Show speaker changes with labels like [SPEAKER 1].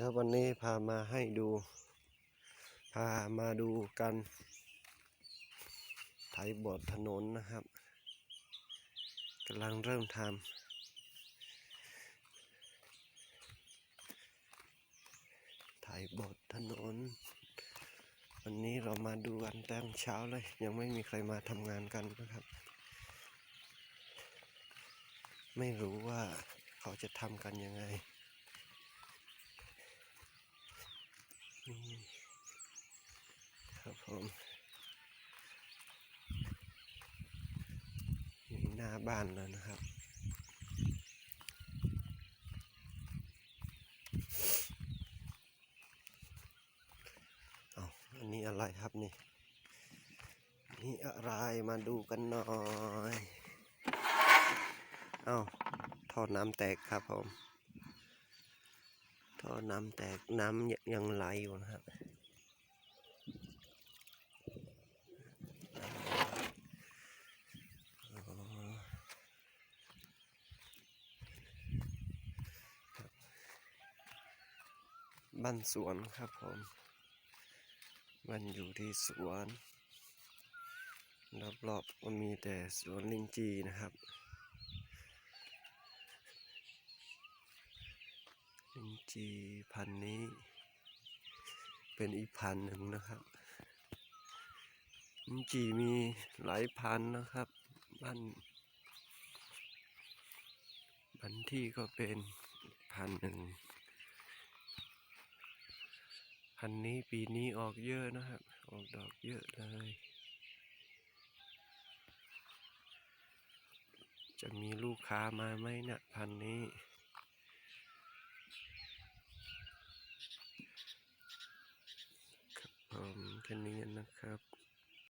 [SPEAKER 1] แล้ววันนี้พามาให้ดู พามาดูกันไถบดถนนนะครับกำลังเริ่มทำไถบดถนน วันนี้เรามาดูกันแตั้งเช้าเลย ยังไม่มีใครมาทำงานกันนะครับ ไม่รู้ว่าเขาจะทำกันยังไง นี่ครับ ผมนี่หน้าบ้านแล้วนะครับเอาอันนี้อะไรครับนี่นี่อะไรมาดูกันหน่อย เอาท่อน้ำแตกครับผมท่อน้ำแตกน้ำยยังไหลอยู่นะครับ อ๋อครับ บ้านสวนครับผมบ้านอยู่ที่สวนรอบๆก็มีแต่สวนลินจีนะครับลินจีพันนี้ เป็นอีกพันหนึ่งนะครับลินจีมีหลายพันนะครับบ้านบ้านที่ก็เป็นพันหนึ่ง พันนี้ปีนี้ออกเยอะนะครับ ออกดอกเยอะเลย จะมีลูกค้ามาไหมเนะี่ยพันนี้ ครับผมแค่นี้นะครับ